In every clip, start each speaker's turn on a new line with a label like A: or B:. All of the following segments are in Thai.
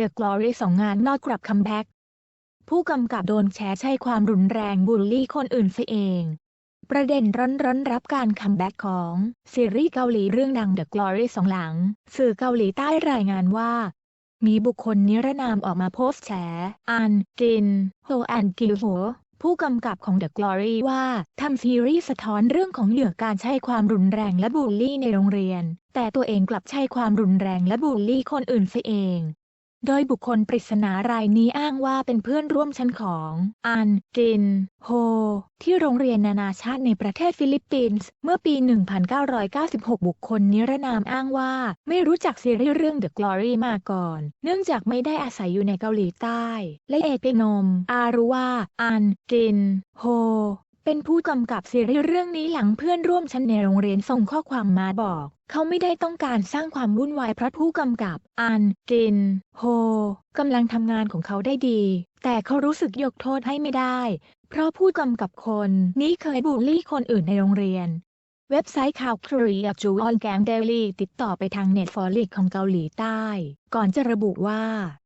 A: The Glory สองงานนอกกลับคัมแบ็กผู้กำกับโดนแฉใช้ความรุนแรงบูลลี่คนอื่นซะเอง ประเด็นร้อนๆรับการคัมแบ็กของ ซีรีส์เกาหลีเรื่องดัง The Glory สองหลัง สื่อเกาหลีใต้รายงานว่า มีบุคคลนิรนามออกมาโพสต์แฉ อัน จิน โฮอันกิลโฮผู้กำกับของ The Glory ว่าทำซีรีส์สะท้อนเรื่องของเหยื่อการใช้ความรุนแรงและบูลลี่ในโรงเรียน แต่ตัวเองกลับใช้ความรุนแรงและบูลลี่คนอื่นซะเอง โดยบุคคลปริศนารายนี้อ้างว่าเป็นเพื่อนร่วมชั้นของ อัน จิน โฮ ที่โรงเรียนนานาชาติในประเทศฟิลิปปินส์ เมื่อปี 1996 บุคคลนิรนามอ้างว่า ไม่รู้จักซีรีส์เรื่อง The Glory มาก่อน เนื่องจากไม่ได้อาศัยอยู่ในเกาหลีใต้ และเอเปนม อารู้ว่าอัน จิน โฮ เป็นผู้กำกับซีรีส์เรื่องนี้หลังเพื่อนร่วมชั้นในโรงเรียนส่งข้อความมาบอก เขาไม่ได้ต้องการสร้างความวุ่นวายเพราะผู้กำกับ อัน จิน โฮกำลังทำงานของเขาได้ดี แต่เขารู้สึกยกโทษให้ไม่ได้ เพราะผู้กำกับคนนี้เคยบูลลี่คนอื่นในโรงเรียน เว็บไซต์ข่าวครีอจูออนแกงเดลี่ติดต่อไปทางเน็ตฟอลิกของเกาหลีใต้ ก่อนจะระบุว่า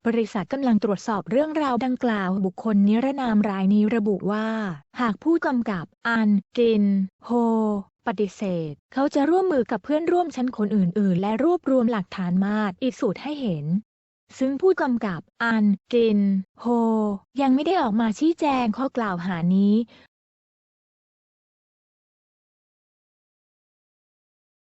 A: บริษัทกำลังตรวจสอบเรื่องราวดังกล่าวบุคคลนิรนามรายนี้ระบุว่า หากผู้กำกับ อันจิน โฮ ปฏิเสธ เขาจะร่วมมือกับเพื่อนร่วมชั้นคนอื่น ๆ และรวบรวมหลักฐานมาอีกสูตรให้เห็นซึ่งผู้กำกับ อันจิน โฮ ยังไม่ได้ออกมาชี้แจงข้อกล่าวหานี้